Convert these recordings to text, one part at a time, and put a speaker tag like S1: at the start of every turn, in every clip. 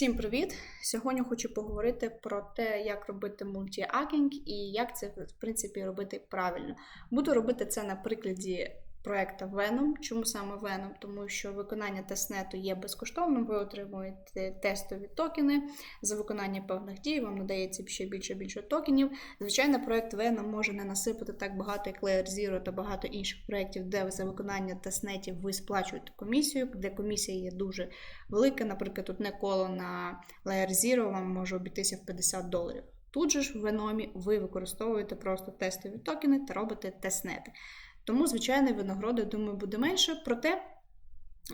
S1: Всім привіт! Сьогодні хочу поговорити про те, як робити мультіакінг і як це в принципі робити правильно. Буду робити це на прикладі проекту Venom. Чому саме Venom? Тому що виконання тестнету є безкоштовним, ви отримуєте тестові токени. За виконання певних дій вам надається ще більше більше токенів. Звичайно, проект Venom може не насипати так багато, як Layer Zero та багато інших проєктів, де за виконання тестнетів ви сплачуєте комісію, де комісія є дуже велика. Наприклад, тут не коло на Layer Zero вам може обійтися в 50 доларів. Тут же ж в Venom ви використовуєте просто тестові токени та робите тестнети. Тому, звичайно, винагороди, думаю, буде менше, проте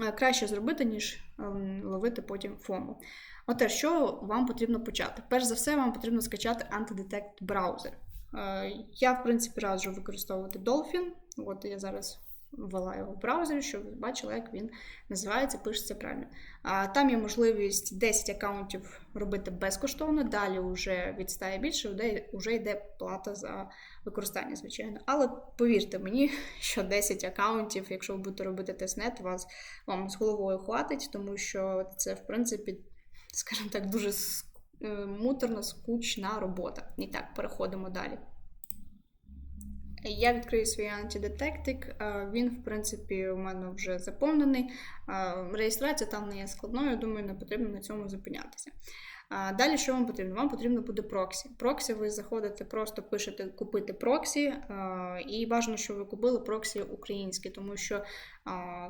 S1: е, краще зробити, ніж ем, ловити потім фому. Оте, що вам потрібно почати? Перш за все, вам потрібно скачати Antidetect браузер. Е, Я, в принципі, раджу використовувати Dolphin. От я зараз ввела його в браузері, щоб ви бачили, як він називається, пишеться правильно. А там є можливість 10 аккаунтів робити безкоштовно, далі вже від 100 і більше вже йде плата за використання, звичайно. Але повірте мені, що 10 аккаунтів, якщо ви будете робити тестнет, вас вам з головою хватить, тому що це, в принципі, скажімо так, дуже е, муторна, скучна робота. І так, переходимо далі. Я відкрию свій антидетектик. Він, в принципі, у мене вже заповнений. Реєстрація там не є складною, думаю, не потрібно на цьому зупинятися. Далі, що вам потрібно? Вам потрібно буде проксі. Проксі ви заходите, просто пишете купити проксі, і бажано, щоб ви купили проксі українські, тому що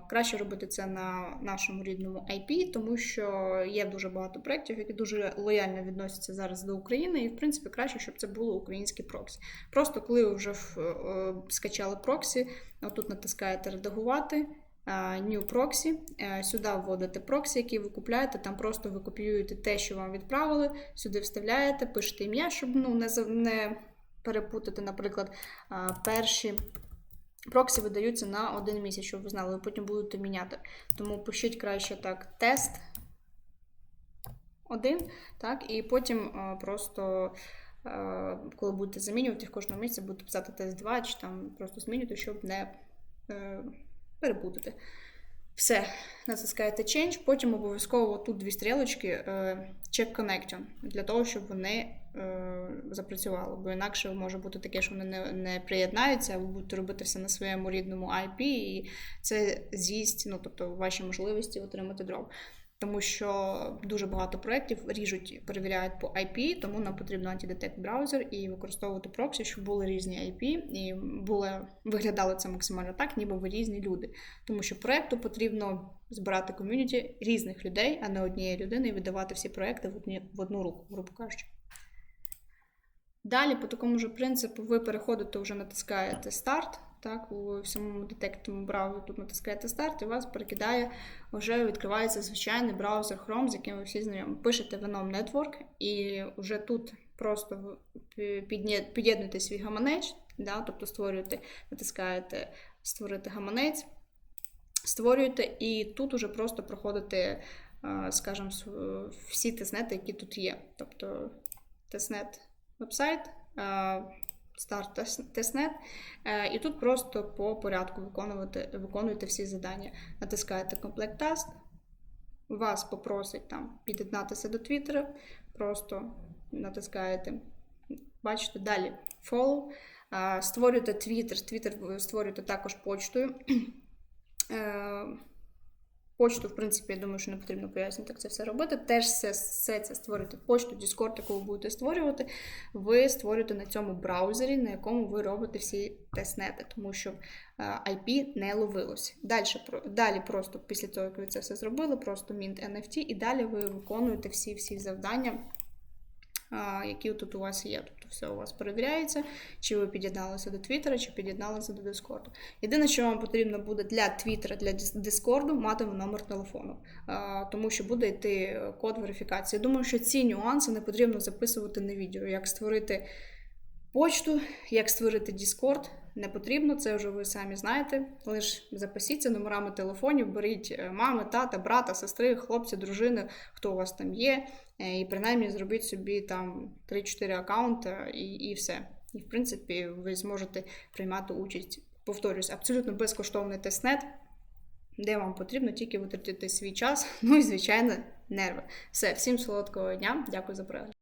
S1: краще робити це на нашому рідному IP, тому що є дуже багато проєктів, які дуже лояльно відносяться зараз до України, і в принципі краще, щоб це було українські проксі. Просто коли ви вже е, скачали проксі, тут натискаєте редагувати. New Proxy. Е, сюди вводите проксі, який ви купляєте, там просто ви копіюєте те, що вам відправили, сюди вставляєте, пишете ім'я, щоб ну, не не перепутати, наприклад, перші. Проксі видаються на один місяць, щоб ви знали, ви потім будете міняти. Тому пишіть краще так: тест один, так, і потім просто, коли будете замінювати в кожному місці, будете писати тест 2, чи там просто змінювати, щоб не е, перепутати. Все, натискаєте Change, потім обов'язково тут дві стрілочки е, Check Connection, для того, щоб вони е, запрацювали. Бо інакше може бути таке, що вони не не приєднаються, ви будете робити все на своєму рідному IP, і це з'їсть, ну тобто ваші можливості отримати дров тому що дуже багато проєктів ріжуть, перевіряють по IP, тому нам потрібно антидетект браузер і використовувати проксі, щоб були різні IP, і було, виглядало це максимально так, ніби ви різні люди. Тому що проєкту потрібно збирати ком'юніті різних людей, а не однієї людини, і видавати всі проекти в, одні, в одну руку, грубо кажучи. Далі, по такому ж принципу, ви переходите, вже натискаєте старт. Так, у самому детектному браузері тут натискаєте старт, і у вас перекидає, вже відкривається звичайний браузер Chrome, з яким ви всі знайомі. Пишете Venom Network, і вже тут просто під'єднуєте свій гаманець, да, тобто створюєте, натискаєте Створити гаманець, створюєте, і тут уже просто проходите, скажімо, всі тестнети, які тут є. Тобто тестнет вебсайт старт тестнет. Е, і тут просто по порядку виконувати, виконуєте всі завдання. Натискаєте комплект таст, вас попросить там під'єднатися до Твіттера, просто натискаєте, бачите, далі follow. Е, створюєте Твіттер, Твіттер створюєте також почтою. Е, Почту, в принципі, я думаю, що не потрібно пояснити, як це все робити. Теж все, все це створюєте почту, Discord, яку ви будете створювати, ви створюєте на цьому браузері, на якому ви робите всі тестнети, тому що IP не ловилось. Далі, далі просто після того, як ви це все зробили, просто Mint NFT, і далі ви виконуєте всі-всі завдання які тут у вас є. Тобто все у вас перевіряється, чи ви під'єдналися до Твіттера, чи під'єдналися до Дискорду. Єдине, що вам потрібно буде для Твіттера, для Дискорду мати номер телефону, тому що буде йти код верифікації. Думаю, що ці нюанси не потрібно записувати на відео, як створити почту, як створити Discord. Не потрібно, це вже ви самі знаєте. Лише записіться номерами телефонів, беріть е, мами, тата, брата, сестри, хлопця, дружини, хто у вас там є. Е, і принаймні зробіть собі там 3-4 аккаунти і, і все. І, в принципі, ви зможете приймати участь. Повторюсь, абсолютно безкоштовний тестнет. де вам потрібно тільки витратити свій час, ну і, звичайно, нерви. Все, всім солодкого дня, дякую за перегляд.